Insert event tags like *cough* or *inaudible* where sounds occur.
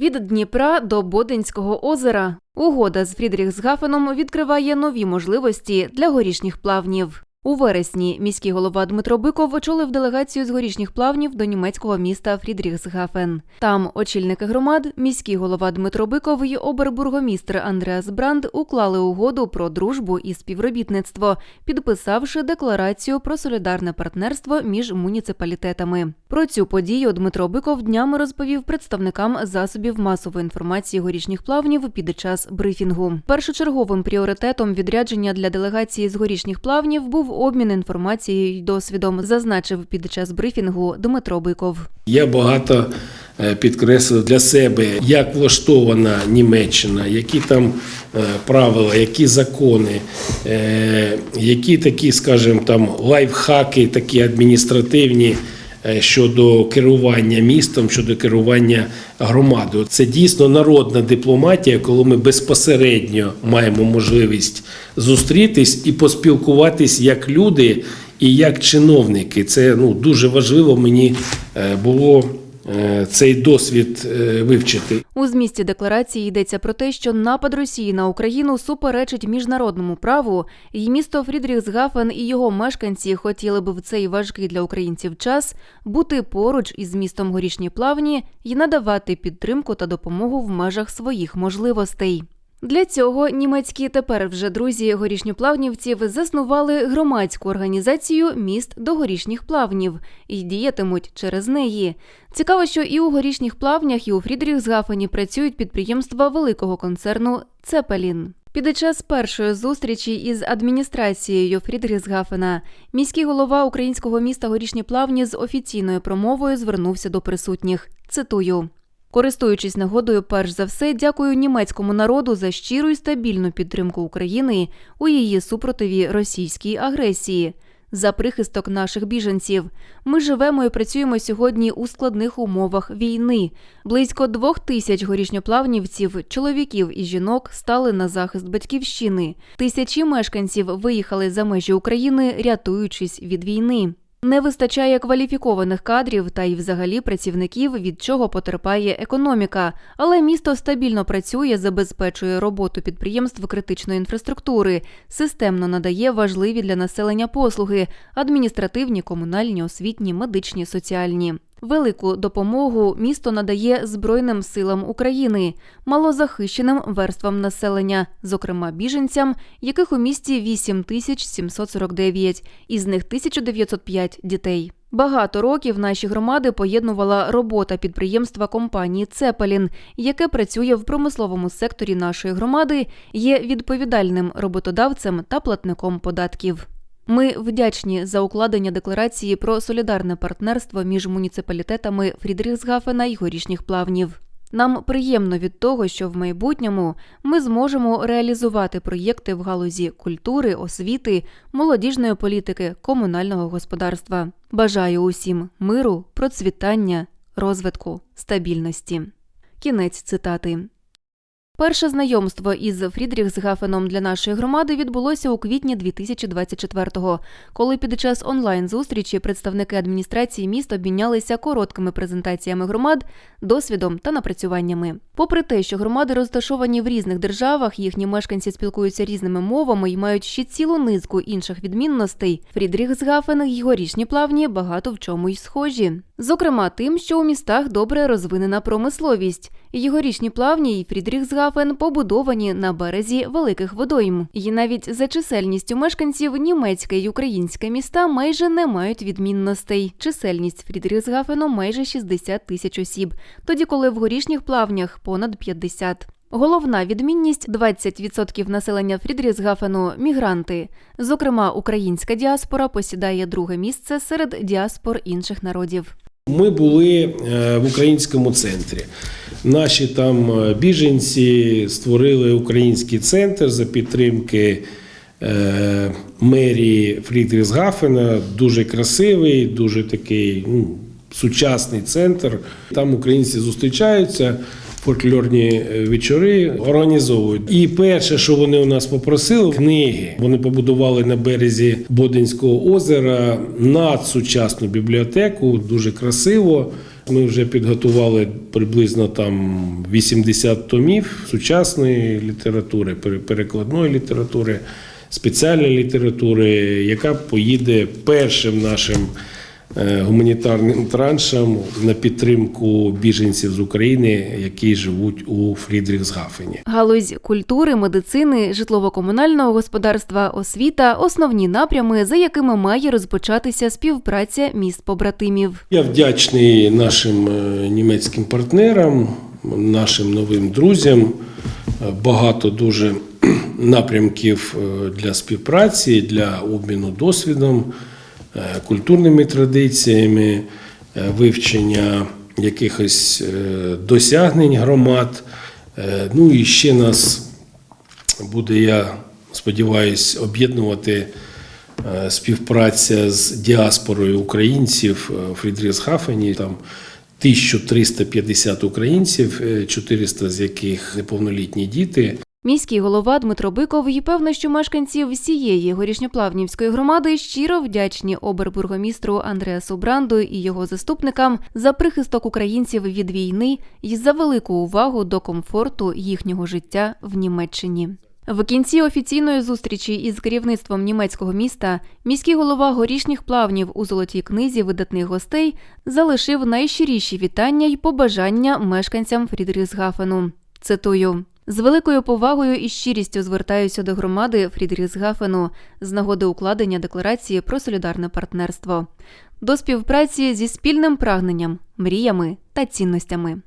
Від Дніпра до Бодинського озера. Угода з Фрідріхсгафеном відкриває нові можливості для горішніх плавнів. У вересні міський голова Дмитро Биков очолив делегацію з горішніх плавнів до німецького міста Фрідріхсгафен. Там очільники громад, міський голова Дмитро Биков і обербургомістр Андреас Бранд уклали угоду про дружбу і співробітництво, підписавши декларацію про солідарне партнерство між муніципалітетами. Про цю подію Дмитро Биков днями розповів представникам засобів масової інформації горішніх плавнів під час брифінгу. Першочерговим пріоритетом відрядження для делегації з горішніх плавнів був обмін інформацією й досвідом, зазначив під час брифінгу Дмитро Биков. Я багато е, підкреслив для себе, як влаштована Німеччина, які там е, правила, які закони, е, які такі, скажімо, там лайфхаки, такі адміністративні. Е, Щодо керування містом, щодо керування громадою, це дійсно народна дипломатія, коли ми безпосередньо маємо можливість зустрітись і поспілкуватись як люди і як чиновники. Це ну дуже важливо мені е, було цей досвід е, вивчити. У змісті декларації йдеться про те, що напад Росії на Україну суперечить міжнародному праву, і місто Фрідріхсгафен і його мешканці хотіли би в цей важкий для українців час бути поруч із містом Горішні Плавні і надавати підтримку та допомогу в межах своїх можливостей. Для цього німецькі тепер вже друзі горішньоплавнівців заснували громадську організацію міст до горішніх плавнів і діятимуть через неї. Цікаво, що і у горішніх плавнях, і у Фрідріхсгафені працюють підприємства великого концерну Цепелін. Під час першої зустрічі із адміністрацією Фрідріхсгафена міський голова українського міста Горішні Плавні з офіційною промовою звернувся до присутніх. Цитую. Користуючись нагодою, перш за все, дякую німецькому народу за щиру і стабільну підтримку України у її супротиві російській агресії, за прихисток наших біженців. Ми живемо і працюємо сьогодні у складних умовах війни. Близько двох тисяч горішньоплавнівців, чоловіків і жінок стали на захист батьківщини. Тисячі мешканців виїхали за межі України, рятуючись від війни. Не вистачає кваліфікованих кадрів та й взагалі працівників, від чого потерпає економіка. Але місто стабільно працює, забезпечує роботу підприємств критичної інфраструктури, системно надає важливі для населення послуги адміністративні, комунальні, освітні, медичні, соціальні. Велику допомогу місто надає Збройним силам України, малозахищеним верствам населення, зокрема біженцям, яких у місті 8749, із них 1905 дітей. Багато років наші громади поєднувала робота підприємства компанії Цепелін, яке працює в промисловому секторі нашої громади, є відповідальним роботодавцем та платником податків. Ми вдячні за укладення декларації про солідарне партнерство між муніципалітетами Фрідріхсгафена і горішніх плавнів. Нам приємно від того, що в майбутньому ми зможемо реалізувати проєкти в галузі культури, освіти, молодіжної політики, комунального господарства. Бажаю усім миру, процвітання, розвитку, стабільності. Кінець цитати. Перше знайомство із Фрідріхсгафеном для нашої громади відбулося у квітні 2024-го, коли під час онлайн-зустрічі представники адміністрації міст обмінялися короткими презентаціями громад, досвідом та напрацюваннями. Попри те, що громади розташовані в різних державах, їхні мешканці спілкуються різними мовами і мають ще цілу низку інших відмінностей, Фрідріхсгафен і горішні плавні багато в чому й схожі. Зокрема, тим, що у містах добре розвинена промисловість. Єгорічні плавні і Фрідріхсгафен побудовані на березі великих водойм. І навіть за чисельністю мешканців німецьке й українське міста майже не мають відмінностей. Чисельність Фрідріхсгафену майже 60 тисяч осіб, тоді коли в горішніх плавнях понад 50. Головна відмінність 20% населення Фрідріхсгафену – мігранти. Зокрема, українська діаспора посідає друге місце серед діаспор інших народів. Ми були е, в українському центрі. Наші там е, біженці створили український центр за підтримки е, мерії Фрідрісгафена. Дуже красивий, дуже такий ну, сучасний центр. Там українці зустрічаються, фольклорні е, вечори організовують. І перше, що вони у нас попросили, книги. Вони побудували на березі Бодинського озера надсучасну бібліотеку, дуже красиво. Ми вже підготували приблизно там 80 томів сучасної літератури, пере- перекладної літератури, спеціальної літератури, яка поїде першим нашим гуманітарним траншем на підтримку біженців з України, які живуть у Фрідріхсгафені. Галузь культури, медицини, житлово-комунального господарства, освіта основні напрями, за якими має розпочатися співпраця міст побратимів. Я вдячний нашим е, німецьким партнерам, нашим новим друзям. Е, Багато дуже *clears throat* напрямків е, для співпраці, для обміну досвідом, е, культурними традиціями, е, вивчення якихось е, досягнень громад. Е, Ну і ще нас буде, я сподіваюся, об'єднувати е, співпраця з діаспорою українців е, у Фрідріхсгафені. Там 1350 українців, е, 400 з яких неповнолітні діти. Міський голова Дмитро Биков і певно, що мешканці всієї горішньоплавнівської громади щиро вдячні обербургомістру Андреасу Бранду і його заступникам за прихисток українців від війни і за велику увагу до комфорту їхнього життя в Німеччині. В кінці офіційної зустрічі із керівництвом німецького міста міський голова горішніх плавнів у золотій книзі видатних гостей залишив найщиріші вітання й побажання мешканцям Фрідріхсгафену. Цитую. З великою повагою і щирістю звертаюся до громади Фрідріхсгафену з нагоди укладення декларації про солідарне партнерство, до співпраці зі спільним прагненням, мріями та цінностями.